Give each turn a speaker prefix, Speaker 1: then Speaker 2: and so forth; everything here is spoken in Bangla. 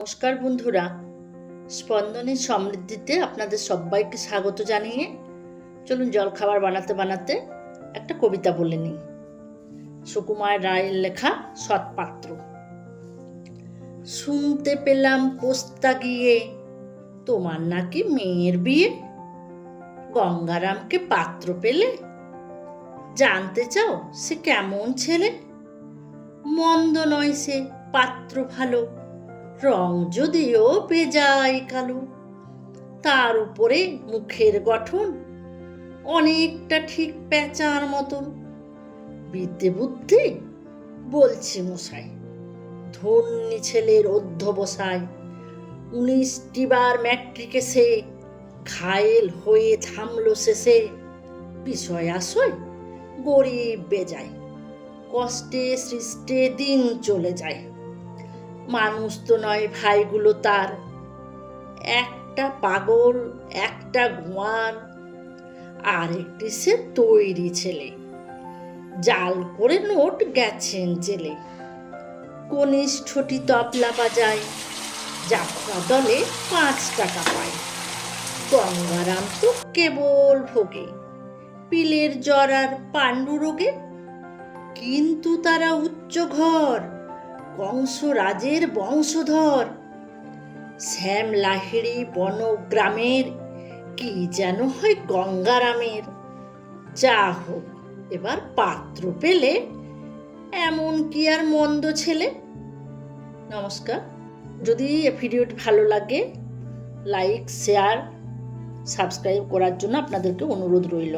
Speaker 1: নমস্কার বন্ধুরা। স্পন্দনের সমৃদ্ধিতে আপনাদের সবাইকে স্বাগত জানিয়ে চলুন জলখাবার বানাতে বানাতে একটা কবিতা বলে নিই। সুকুমার রায়ের লেখা সৎপাত্র। শুনতে পেলাম পোস্তা গিয়ে, তোমার নাকি মেয়ের বিয়ে। গঙ্গারামকে পাত্র পেলে? জানতে চাও সে কেমন ছেলে? মন্দ নয় সে পাত্র ভালো। রং যদিও বেজায় কালো, তার উপরে মুখের গঠন অনেকটা ঠিক প্যাঁচার মতন। বিদ্যে বুদ্ধি, বলছি মশাই, ধন্যী ছেলের অধ্যবসায়, উনিশটি বার ম্যাট্রিকে সে ঘায়েল হয়ে থামলো শেষে। বিষয় আসয় গরিব বেজায়, কষ্টে সৃষ্টে দিন চলে যায়। মানুষ তো নয়, ভাইগুলো তার। একটা পাগল, একটা গোয়ার আর একটি সে তৈরি ছেলে। জাল করে নোট গেছেন জেলে। কনিষ্ঠটি তবলা বাজায় যাত্রা দলে পাঁচ টাকা পায়। গঙ্গারাম তো কেবল ভোগে, পিলের জ্বর আর পাণ্ডু রোগে কিন্তু তারা উচ্চ ঘর কংসরাজের বংশধর। শ্যাম লাহিড়ি বনগ্রামের, কি যেন হয় গঙ্গারামের। যা হোক, এবার পাত্র পেলে এমন কি আর মন্দ ছেলে? নমস্কার। যদি ভিডিওটি ভালো লাগে, লাইক, শেয়ার, সাবস্ক্রাইব করার জন্য আপনাদেরকে অনুরোধ রইল।